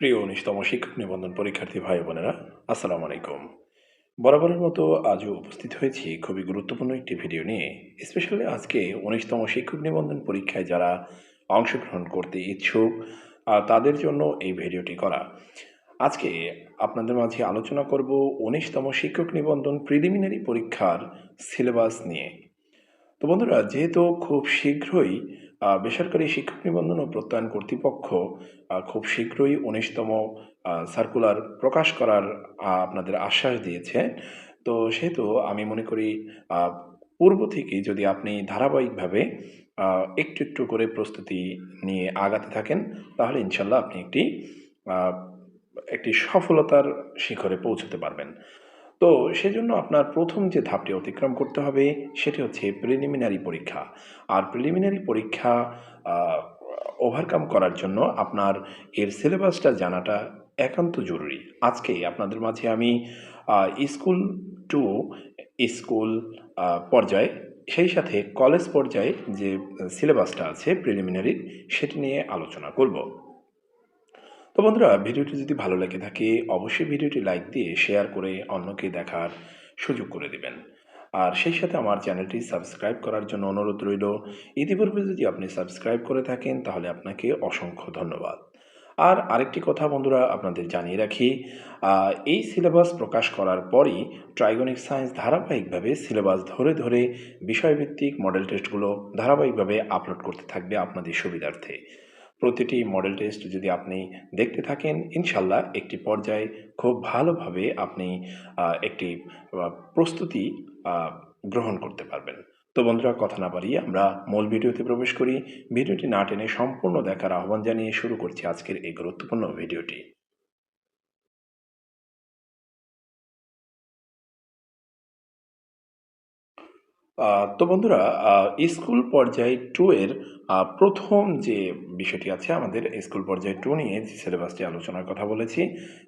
প্রিয় উনিশতম শিক্ষক নিবন্ধন পরীক্ষার্থী ভাই বোনেরা, আসসালামু আলাইকুম। বরাবরের মতো আজও উপস্থিত হয়েছি খুবই গুরুত্বপূর্ণ একটি ভিডিও নিয়ে। স্পেশালি আজকে উনিশতম শিক্ষক নিবন্ধন পরীক্ষায় যারা অংশগ্রহণ করতে ইচ্ছুক তাদের জন্য এই ভিডিওটি করা। আজকে আপনাদের মাঝে আলোচনা করব উনিশতম শিক্ষক নিবন্ধন প্রিলিমিনারি পরীক্ষার সিলেবাস নিয়ে। তো বন্ধুরা, যেহেতু খুব শীঘ্রই বেসরকারি শিক্ষক নিবন্ধন ও প্রত্যয়ন কর্তৃপক্ষ খুব শীঘ্রই উনিশতম সার্কুলার প্রকাশ করার আপনাদের আশ্বাস দিয়েছে। তো সেহেতু আমি মনে করি পূর্ব থেকেই যদি আপনি ধারাবাহিকভাবে একটু একটু করে প্রস্তুতি নিয়ে আগাতে থাকেন, তাহলে ইনশাল্লাহ আপনি একটি একটি সফলতার শিখরে পৌঁছতে পারবেন। তো সেজন্য আপনার প্রথম যে ধাপটি অতিক্রম করতে হবে, সেটি হচ্ছে প্রিলিমিনারি পরীক্ষা। আর প্রিলিমিনারি পরীক্ষা ওভারকাম করার জন্য আপনার এর সিলেবাসটা জানাটা একান্ত জরুরি। আজকে আপনাদের মাঝে আমি স্কুল টু স্কুল পর্যায়ে, সেই সাথে কলেজ পর্যায়ে যে সিলেবাসটা আছে প্রিলিমিনারি সেটি নিয়ে আলোচনা করব। তো বন্ধুরা, ভিডিওটি যদি ভালো লেগে থাকে, অবশ্যই ভিডিওটি লাইক দিয়ে শেয়ার করে অন্যকে দেখার সুযোগ করে দিবেন। আর সেই সাথে আমার চ্যানেলটি সাবস্ক্রাইব করার জন্য অনুরোধ রইল। ইতিপূর্বে যদি আপনি সাবস্ক্রাইব করে থাকেন, তাহলে আপনাকে অসংখ্য ধন্যবাদ। আর আরেকটি কথা বন্ধুরা, আপনাদের জানিয়ে রাখি এই সিলেবাস প্রকাশ করার পরই ট্রাইগনিক সায়েন্স ধারাবাহিকভাবে সিলেবাস ধরে ধরে বিষয়ভিত্তিক মডেল টেস্টগুলো ধারাবাহিকভাবে আপলোড করতে থাকবে আপনাদের সুবিধার্থে। প্রতিটি মডেল টেস্ট যদি আপনি দেখতে থাকেন, ইনশাল্লাহ একটি পর্যায়ে খুব ভালোভাবে আপনি একটি প্রস্তুতি গ্রহণ করতে পারবেন। তো বন্ধুরা, কথা না বাড়িয়ে আমরা মূল ভিডিওতে প্রবেশ করি। ভিডিওটি না টেনে সম্পূর্ণ দেখার আহ্বান জানিয়ে শুরু করছি আজকের এই গুরুত্বপূর্ণ ভিডিওটি। তো বন্ধুরা স্কুল পর্যায়ে টু এর প্রথম যে বিষয়টি আছে আমাদের স্কুল পর্যায়ে টু নিয়ে যে সিলেবাসটি আলোচনার কথা বলেছি,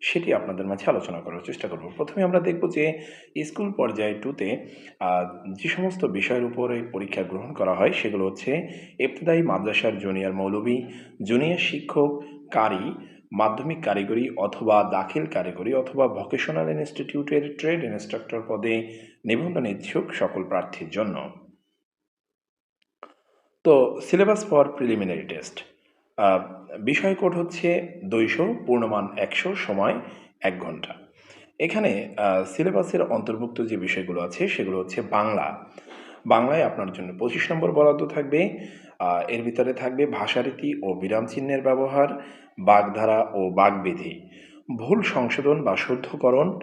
সেটি আপনাদের মাঝে আলোচনা করার চেষ্টা করব। প্রথমে আমরা দেখব যে স্কুল পর্যায়ে টুতে যে সমস্ত বিষয়ের উপরে পরীক্ষা গ্রহণ করা হয়, সেগুলো হচ্ছে, ইবতদায়ী মাদ্রাসার জুনিয়র মৌলবী জুনিয়র শিক্ষক, কারি মাধ্যমিক কারিগরি অথবা দাখিল কারিগরি অথবা ভোকেশনাল ইনস্টিটিউটের ট্রেড ইনস্ট্রাক্টর পদে নিবন্ধন ইচ্ছুক সকল প্রার্থীর জন্য। তো সিলেবাস ফর প্রিলিমিনারি টেস্ট বিষয় কোড হচ্ছে দুইশো, পূর্ণমান একশো, সময় এক ঘণ্টা। এখানে সিলেবাসের অন্তর্ভুক্ত যে বিষয়গুলো আছে সেগুলো হচ্ছে বাংলা। বাংলায় আপনার জন্য পঁচিশ নম্বর বরাদ্দ থাকবে। এর ভিতরে থাকবে ভাষারীতি ও বিরাম চিহ্নের ব্যবহার বাগধারা ও বাগবিধি। ভুল সংশোধন বা শুদ্ধকরণ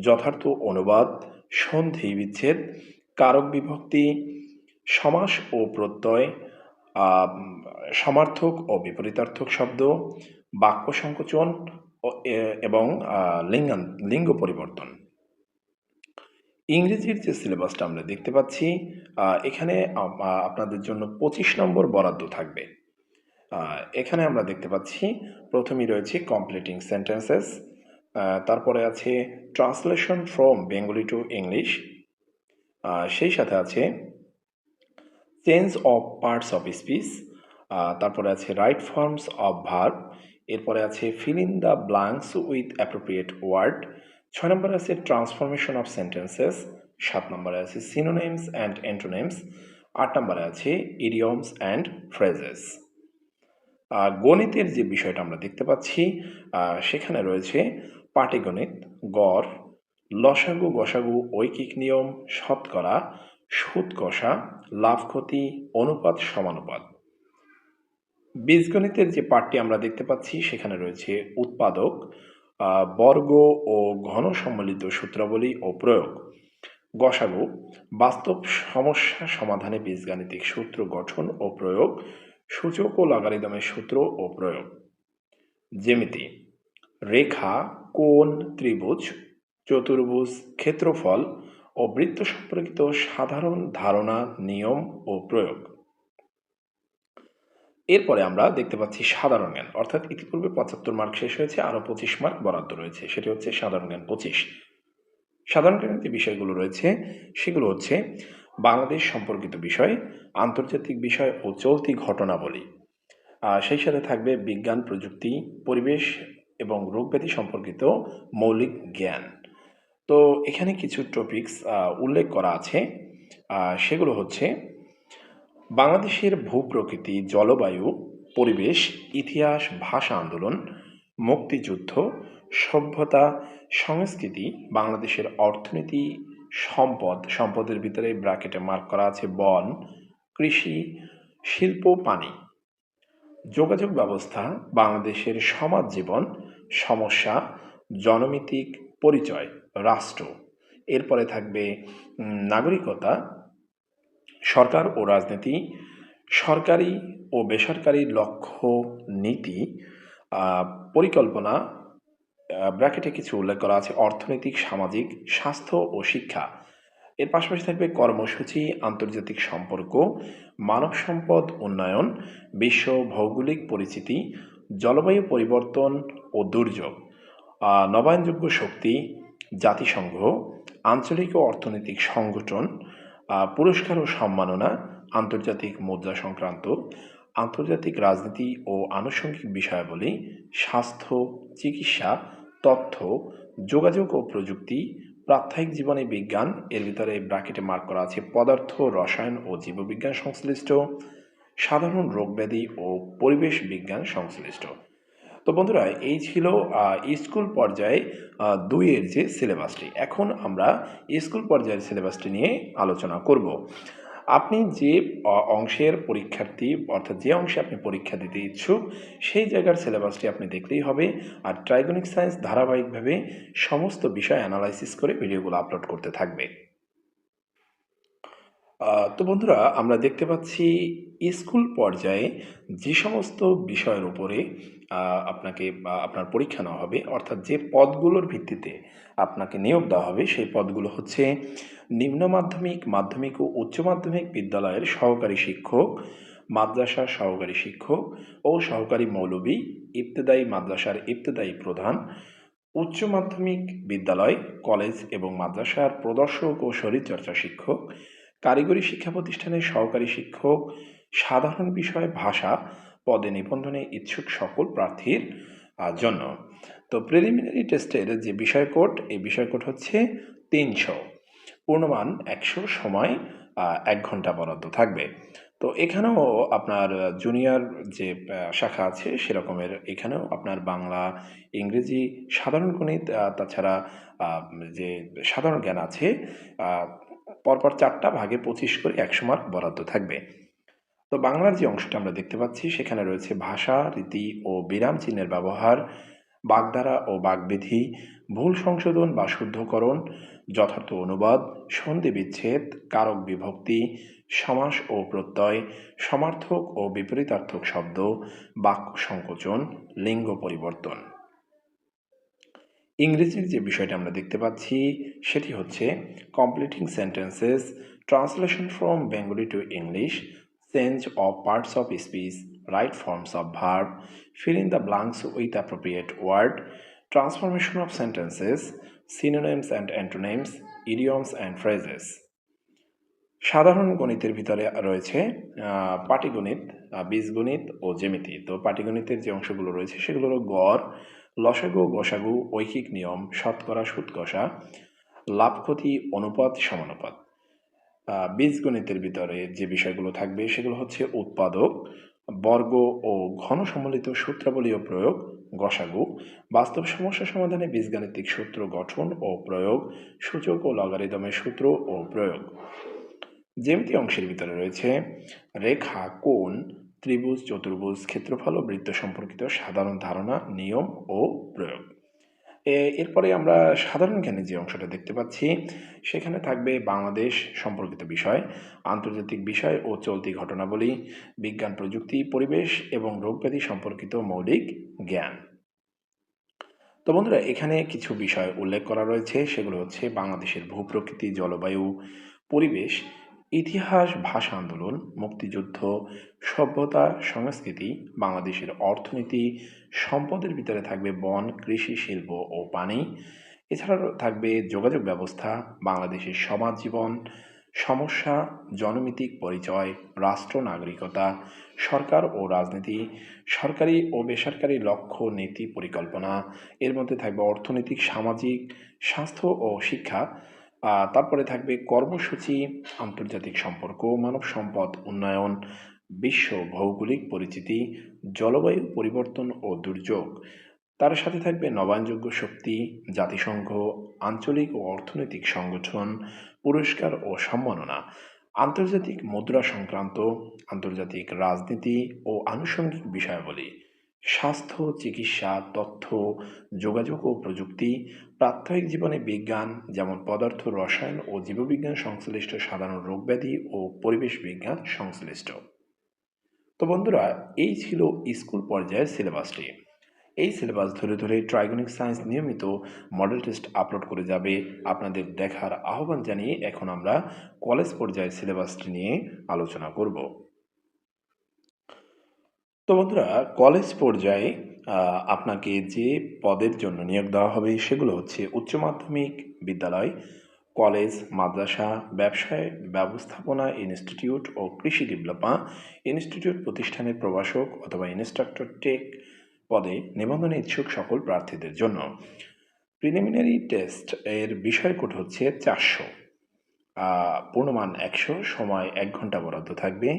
যথার্থ অনুবাদ সন্ধি বিচ্ছেদ কারক বিভক্তি সমাস ও প্রত্যয় সমার্থক ও বিপরীতার্থক শব্দ বাক্য সংকোচন এবং আহ, লিঙ্গান লিঙ্গ পরিবর্তন। ইংরেজির যে সিলেবাসটা আমরা দেখতে পাচ্ছি এখানে আপনাদের জন্য পঁচিশ নম্বর বরাদ্দ থাকবে। এখানে আমরা দেখতে পাচ্ছি, প্রথমেই রয়েছে কমপ্লিটিং সেন্টেন্সেস তারপরে আছে translation from Bengali to English সেই সাথে আছে change of parts of speech তারপরে আছে রাইট ফর্মস অফ ভার্ব এরপরে আছে fill in the blanks with appropriate word ছয় নম্বরে আছে ট্রান্সফরমেশন অফ সেন্টেন্সেস সাত নম্বরে আছে সিনোনেমস অ্যান্ড অ্যান্টোনেমস আট নম্বরে আছে ইডিয়মস অ্যান্ড ফ্রেজেস গণিতের যে বিষয়টা আমরা দেখতে পাচ্ছি সেখানে রয়েছে পাটিগণিত, গড়, লসাগু, গসাগু, ঐকিক নিয়ম, শতকরা সুদ কষা লাভ ক্ষতি অনুপাত, সমানুপাত। বীজগণিতের যে পাঠটি আমরা দেখতে পাচ্ছি, সেখানে রয়েছে উৎপাদক বর্গ ও ঘন সম্মিলিত সূত্রাবলী ও প্রয়োগ। গসাগু, বাস্তব সমস্যা সমাধানে বীজগাণিতিক সূত্র গঠন ও প্রয়োগ, সূচক ও লগারিদমের সূত্র ও প্রয়োগ। জ্যামিতি, রেখা, কোণ, ত্রিভুজ, চতুর্ভুজ, ক্ষেত্রফল ও বৃত্ত সম্পর্কিত সাধারণ ধারণা, নিয়ম ও প্রয়োগ। এরপরে আমরা দেখতে পাচ্ছি সাধারণ জ্ঞান। অর্থাৎ ইতিপূর্বে পঁচাত্তর মার্ক শেষ হয়েছে আরও পঁচিশ মার্ক বরাদ্দ রয়েছে। সেটি হচ্ছে সাধারণ জ্ঞান পঁচিশ। সাধারণ জ্ঞানের যে বিষয়গুলো রয়েছে, সেগুলো হচ্ছে বাংলাদেশ সম্পর্কিত বিষয়, আন্তর্জাতিক বিষয় ও চলতি ঘটনাবলী। সেই সাথে থাকবে বিজ্ঞান, প্রযুক্তি, পরিবেশ এবং রোগব্যাধি সম্পর্কিত মৌলিক জ্ঞান। তো এখানে কিছু টপিকস উল্লেখ করা আছে। সেগুলো হচ্ছে বাংলাদেশের ভূপ্রকৃতি, জলবায়ু, পরিবেশ, ইতিহাস, ভাষা আন্দোলন, মুক্তিযুদ্ধ, সভ্যতা, সংস্কৃতি, বাংলাদেশের অর্থনীতি, সম্পদ, সম্পদের ভিতরে ব্র্যাকেটে মার্ক করা আছে বন, কৃষি, শিল্প, পানি। যোগাযোগ ব্যবস্থা, বাংলাদেশের সমাজ জীবন, সমস্যা, জনমিতিক পরিচয়, রাষ্ট্র। এরপরে থাকবে নাগরিকতা সরকার ও রাজনীতি, সরকারি ও বেসরকারি লক্ষ্য নীতি পরিকল্পনা ব্র্যাকেটে কিছু উল্লেখ করা আছে, অর্থনৈতিক, সামাজিক, স্বাস্থ্য ও শিক্ষা। এর পাশাপাশি থাকবে কর্মসূচি, আন্তর্জাতিক সম্পর্ক, মানব সম্পদ উন্নয়ন, বিশ্ব ভৌগোলিক পরিচিতি জলবায়ু পরিবর্তন ও দুর্যোগ নবায়নযোগ্য শক্তি, জাতিসংঘ, আঞ্চলিক ও অর্থনৈতিক সংগঠন পুরস্কার ও সম্মাননা, আন্তর্জাতিক মুদ্রা সংক্রান্ত, আন্তর্জাতিক রাজনীতি ও আনুষঙ্গিক বিষয়াবলী, স্বাস্থ্য, চিকিৎসা, তথ্য, যোগাযোগ ও প্রযুক্তি, প্রাত্যহিক জীবনে বিজ্ঞান, এর ভিতরে ব্র্যাকেটে মার্ক করা আছে পদার্থ, রসায়ন ও জীববিজ্ঞান সংশ্লিষ্ট, সাধারণ রোগব্যাধি ও পরিবেশ বিজ্ঞান সংশ্লিষ্ট। তো বন্ধুরা, এই ছিল স্কুল পর্যায়ে দুইয়ের যে সিলেবাসটি। এখন আমরা স্কুল পর্যায়ের সিলেবাসটি নিয়ে আলোচনা করব। আপনি যে অংশের পরীক্ষার্থী, অর্থাৎ যে অংশে আপনি পরীক্ষা দিতে ইচ্ছুক, সেই জায়গার সিলেবাসটি আপনি দেখলেই হবে আর ট্রাইগনিক সায়েন্স ধারাবাহিকভাবে সমস্ত বিষয় অ্যানালাইসিস করে ভিডিওগুলো আপলোড করতে থাকবে। তো বন্ধুরা, আমরা দেখতে পাচ্ছি স্কুল পর্যায়ে যে সমস্ত বিষয়ের উপরে আপনাকে আপনার পরীক্ষা নেওয়া হবে, অর্থাৎ যে পদগুলোর ভিত্তিতে আপনাকে নিয়োগ দেওয়া হবে, সেই পদগুলো হচ্ছে নিম্ন মাধ্যমিক মাধ্যমিক ও উচ্চ মাধ্যমিক বিদ্যালয়ের সহকারী শিক্ষক মাদ্রাসার সহকারী শিক্ষক ও সহকারী মৌলবী, ইবতেদায়ী মাদ্রাসার ইবতেদায়ী প্রধান, উচ্চ মাধ্যমিক বিদ্যালয়, কলেজ এবং মাদ্রাসার প্রদর্শক ও শরীরচর্চা শিক্ষক কারিগরি শিক্ষা প্রতিষ্ঠানের সহকারী শিক্ষক, সাধারণ বিষয় ভাষা, পদে নিবন্ধনে ইচ্ছুক সকল প্রার্থীর জন্য। তো প্রিলিমিনারি টেস্টের যে বিষয় কোড এই বিষয় কোড হচ্ছে তিনশো। পূর্ণমান একশো সময় এক ঘণ্টা বরাদ্দ থাকবে। তো এখানেও আপনার জুনিয়র যে শাখা আছে সেরকমের এখানেও আপনার বাংলা, ইংরেজি, সাধারণ গণিত তাছাড়া যে সাধারণ জ্ঞান আছে পরপর চারটা ভাগে পঁচিশ করে একশো মার্ক বরাদ্দ থাকবে। তো বাংলার যে অংশটা আমরা দেখতে পাচ্ছি, সেখানে রয়েছে ভাষা, রীতি ও বিরাম চিহ্নের ব্যবহার, বাগধারা ও বাগবিধি, ভুল সংশোধন বা শুদ্ধকরণ, যথার্থ অনুবাদ, সন্ধি বিচ্ছেদ, কারক বিভক্তি, সমাস ও প্রত্যয়, সমার্থক ও বিপরীতার্থক শব্দ, বাক্য সংকোচন, লিঙ্গ পরিবর্তন। ইংরেজির যে বিষয়টা আমরা দেখতে পাচ্ছি, সেটি হচ্ছে completing sentences translation from Bengali to English change of parts of speech right forms of verb fill in the blanks with appropriate word transformation of sentences synonyms and antonyms, idioms and phrases. সাধারণ গণিতের ভিতরে রয়েছে পাটিগণিত বীজগণিত ও জ্যামিতি। তো পাটিগণিতের যে অংশগুলো রয়েছে সেগুলো হলো গড় লসাগু, গসাগু ঐকিক নিয়ম, শতকরা সুৎকষা লাভ ক্ষতি, অনুপাত, সমানুপাত। বীজগণিতের ভিতরে যে বিষয়গুলো থাকবে সেগুলো হচ্ছে উৎপাদক, বর্গ ও ঘন সম্মিলিত সূত্রাবলীয় প্রয়োগ, গসাগু। বাস্তব সমস্যা সমাধানে বীজগাণিতিক সূত্র গঠন ও প্রয়োগ, সূচক ও লগারিদমের সূত্র ও প্রয়োগ। জ্যামিতি অংশের ভিতরে রয়েছে রেখা, কোণ ত্রিভুজ, চতুর্ভুজ ক্ষেত্রফল ও বৃত্ত সম্পর্কিত সাধারণ ধারণা, নিয়ম ও প্রয়োগ। এরপরে আমরা সাধারণ জ্ঞানে যে অংশটা দেখতে পাচ্ছি, সেখানে থাকবে বাংলাদেশ সম্পর্কিত বিষয়, আন্তর্জাতিক বিষয় ও চলতি ঘটনাবলী, বিজ্ঞান প্রযুক্তি, পরিবেশ এবং রোগব্যাধি সম্পর্কিত মৌলিক জ্ঞান। তো বন্ধুরা, এখানে কিছু বিষয় উল্লেখ করা রয়েছে, সেগুলো হচ্ছে বাংলাদেশের ভূপ্রকৃতি, জলবায়ু, পরিবেশ ইতিহাস, ভাষা আন্দোলন, মুক্তিযুদ্ধ, সভ্যতা, সংস্কৃতি, বাংলাদেশের অর্থনীতি, সম্পদের ভিতরে থাকবে বন, কৃষি, শিল্প ও পানি। এছাড়াও থাকবে যোগাযোগ ব্যবস্থা, বাংলাদেশের সমাজ জীবন, সমস্যা, জনমিতিক পরিচয়, রাষ্ট্র নাগরিকতা, সরকার ও রাজনীতি, সরকারি ও বেসরকারি লক্ষ্য, নীতি, পরিকল্পনা। এর মধ্যে থাকবে অর্থনৈতিক, সামাজিক, স্বাস্থ্য ও শিক্ষা। তারপরে থাকবে কর্মসূচি, আন্তর্জাতিক সম্পর্ক, মানব সম্পদ, উন্নয়ন, বিশ্ব ভৌগোলিক পরিচিতি জলবায়ু পরিবর্তন ও দুর্যোগ। তার সাথে থাকবে নবায়নযোগ্য শক্তি, জাতিসংঘ, আঞ্চলিক ও অর্থনৈতিক সংগঠন, পুরস্কার ও সম্মাননা, আন্তর্জাতিক মুদ্রা সংক্রান্ত, আন্তর্জাতিক রাজনীতি ও আনুষঙ্গিক বিষয়াবলী। স্বাস্থ্য, চিকিৎসা, তথ্য, যোগাযোগ ও প্রযুক্তি, প্রাত্যহিক জীবনে বিজ্ঞান, যেমন পদার্থ, রসায়ন ও জীববিজ্ঞান সংশ্লিষ্ট সাধারণ রোগব্যাধি ও পরিবেশ বিজ্ঞান সংশ্লিষ্ট। তো বন্ধুরা, এই ছিল স্কুল পর্যায়ের সিলেবাসটি। এই সিলেবাস ধরে ধরে ট্রাইগনিক সায়েন্স নিয়মিত মডেল টেস্ট আপলোড করে যাবে। আপনাদের দেখার আহ্বান জানিয়ে এখন আমরা কলেজ পর্যায়ের সিলেবাসটি নিয়ে আলোচনা করব। তো বন্ধুরা কলেজ পর্যায়ে আপনাকে যে পদের জন্য নিয়োগ দেওয়া হবে সেগুলো হচ্ছে উচ্চ মাধ্যমিক বিদ্যালয় কলেজ মাদ্রাসা, ব্যবসায় ব্যবস্থাপনা ইনস্টিটিউট ও কৃষি ডিপ্লোমা ইনস্টিটিউট প্রতিষ্ঠানের প্রভাষক অথবা ইনস্ট্রাক্টর টেক পদে নিবন্ধনে ইচ্ছুক সকল প্রার্থীদের জন্য। প্রিলিমিনারি টেস্ট এর বিষয় কোড হচ্ছে চারশো। পূর্ণমান একশো, সময় এক ঘণ্টা বরাদ্দ থাকবে।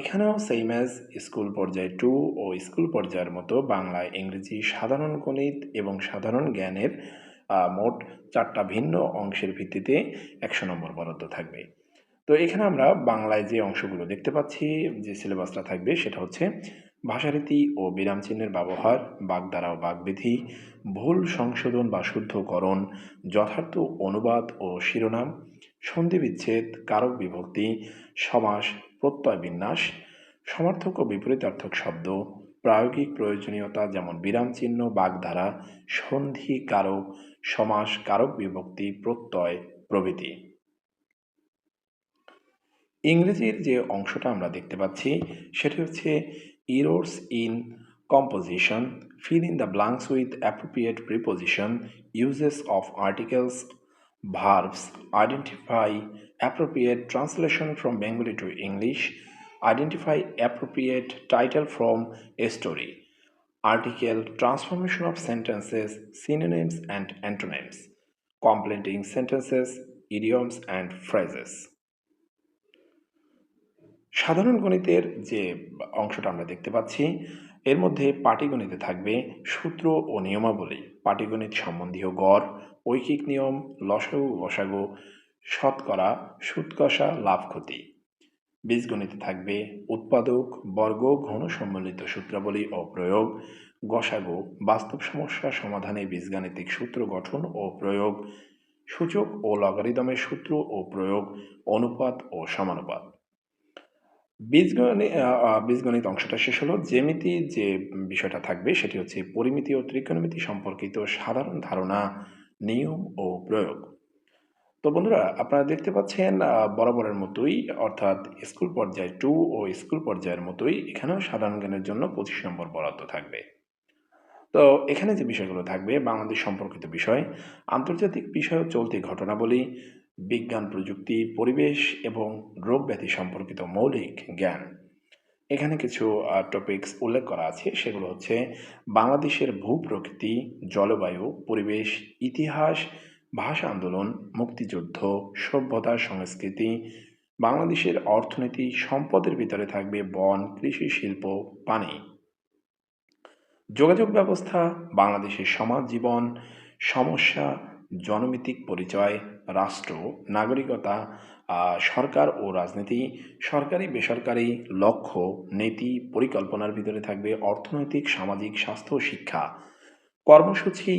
এখানেও সেম অ্যাজ স্কুল পর্যায়ে টু ও স্কুল পর্যায়ের মতো বাংলা ইংরেজি সাধারণ গণিত এবং সাধারণ জ্ঞানের মোট চারটা ভিন্ন অংশের ভিত্তিতে একশো নম্বর বরাদ্দ থাকবে। তো এখানে আমরা বাংলায় যে অংশগুলো দেখতে পাচ্ছি, যে সিলেবাসটা থাকবে সেটা হচ্ছে ভাষারীতি ও বিরাম চিহ্নের ব্যবহার বাগধারা ও বাগবিধি ভুল সংশোধন বা শুদ্ধকরণ, যথার্থ অনুবাদ ও শিরোনাম, সন্ধি বিচ্ছেদ, কারক বিভক্তি, সমাস প্রত্যয় বিন্যাস, সমার্থক ও বিপরীতার্থক শব্দ, প্রায়োগিক প্রয়োজনীয়তা যেমন বিরাম চিহ্ন, বাগধারা, সন্ধি কারক সমাস, কারক বিভক্তি, প্রত্যয় প্রভৃতি। ইংরেজির যে অংশটা আমরা দেখতে পাচ্ছি, সেটি হচ্ছে errors in composition fill in the blanks with appropriate preposition uses of articles verbs identify appropriate translation from bengali to english identify appropriate title from a story article transformation of sentences synonyms and antonyms completing sentences idioms and phrases সাধারণ গণিতের যে অংশটা আমরা দেখতে পাচ্ছি এর মধ্যে পাটিগণিতে থাকবে সূত্র ও নিয়মাবলী। পাটিগণিত সম্বন্ধীয় গড়, ঐকিক নিয়ম, লসাগু গসাগু শতকরা, সুৎকষা লাভ ক্ষতি বীজগণিতে থাকবে উৎপাদক, বর্গ, ঘন সম্মিলিত সূত্রাবলী ও প্রয়োগ, গসাগু, বাস্তব সমস্যা সমাধানে বীজগাণিতিক সূত্র গঠন ও প্রয়োগ, সূচক ও লগারিদমের সূত্র ও প্রয়োগ, অনুপাত ও সমানুপাত। বীজগণিত বীজগণিত অংশটা শেষ হলো। জ্যামিতি যে বিষয়টা থাকবে সেটি হচ্ছে পরিমিতি ও ত্রিকোণমিতি সম্পর্কিত সাধারণ ধারণা, নিয়ম ও প্রয়োগ। তো বন্ধুরা, আপনারা দেখতে পাচ্ছেন বরাবরের মতোই, অর্থাৎ স্কুল পর্যায়ে টু ও স্কুল পর্যায়ের মতোই এখানেও সাধারণ জ্ঞানের জন্য পঁচিশ নম্বর বরাদ্দ থাকবে। তো এখানে যে বিষয়গুলো থাকবে, বাংলাদেশ সম্পর্কিত বিষয়, আন্তর্জাতিক বিষয় চলতি ঘটনাবলী বিজ্ঞান, প্রযুক্তি, পরিবেশ এবং রোগ ব্যাধি সম্পর্কিত মৌলিক জ্ঞান। এখানে কিছু টপিকস উল্লেখ করা আছে। সেগুলো হচ্ছে বাংলাদেশের ভূপ্রকৃতি, জলবায়ু, পরিবেশ, ইতিহাস, ভাষা আন্দোলন, মুক্তিযুদ্ধ, সভ্যতা, সংস্কৃতি, বাংলাদেশের অর্থনীতি, সম্পদের ভিতরে থাকবে বন, কৃষি, শিল্প, পানি। যোগাযোগ ব্যবস্থা, বাংলাদেশের সমাজ জীবন, সমস্যা জনমিতিক পরিচয়, রাষ্ট্র, নাগরিকতা সরকার ও রাজনীতি, সরকারি, বেসরকারি লক্ষ্য, নীতি, পরিকল্পনার ভিতরে থাকবে অর্থনৈতিক, সামাজিক, স্বাস্থ্য শিক্ষা। কর্মসূচি,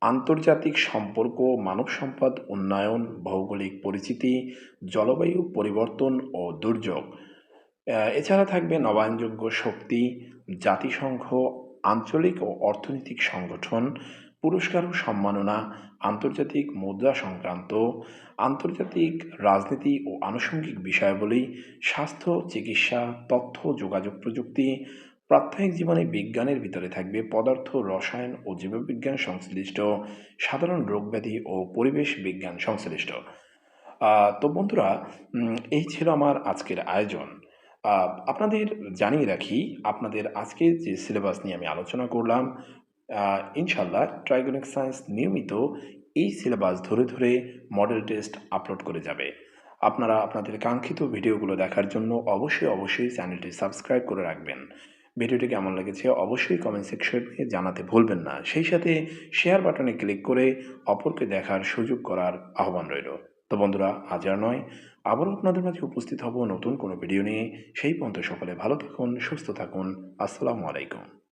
আন্তর্জাতিক সম্পর্ক, মানব সম্পদ, উন্নয়ন, ভৌগোলিক পরিচিতি, জলবায়ু পরিবর্তন ও দুর্যোগ। এছাড়া থাকবে নবায়নযোগ্য শক্তি, জাতিসংঘ, আঞ্চলিক ও অর্থনৈতিক সংগঠন পুরস্কার ও সম্মাননা আন্তর্জাতিক মুদ্রা সংক্রান্ত আন্তর্জাতিক রাজনীতি ও আনুষঙ্গিক বিষয়াবলী স্বাস্থ্য চিকিৎসা তথ্য যোগাযোগ প্রযুক্তি প্রাত্যহিক জীবনে বিজ্ঞানের ভিতরে থাকবে পদার্থ রসায়ন ও জীববিজ্ঞান সংশ্লিষ্ট সাধারণ রোগব্যাধি ও পরিবেশ বিজ্ঞান সংশ্লিষ্ট তো বন্ধুরা এই ছিল আমার আজকের আয়োজন। আপনাদের জানিয়ে রাখি, আপনাদের আজকে যে সিলেবাস নিয়ে আমি আলোচনা করলাম, আ ইনশাআল্লাহ ট্রাইগোনিক সায়েন্স নিয়মিত এই সিলেবাস ধরে, ধরে মডেল টেস্ট আপলোড করে যাবে। আপনারা আপনাদের কাঙ্ক্ষিত ভিডিওগুলো দেখার জন্য অবশ্যই, অবশ্যই চ্যানেলটি সাবস্ক্রাইব করে রাখবেন। ভিডিওটি কেমন লেগেছে অবশ্যই কমেন্ট সেকশনে জানাতে ভুলবেন না। সেই সাথে শেয়ার বাটনে ক্লিক করে অপরকে দেখার সুযোগ করার আহ্বান রইল। তো বন্ধুরা আজ আর নয়, আবারও আপনাদের মাঝে উপস্থিত হব নতুন কোনো ভিডিও নিয়ে। সেই পর্যন্ত সকলে ভালো থাকুন, সুস্থ থাকুন। আসসালামু আলাইকুম।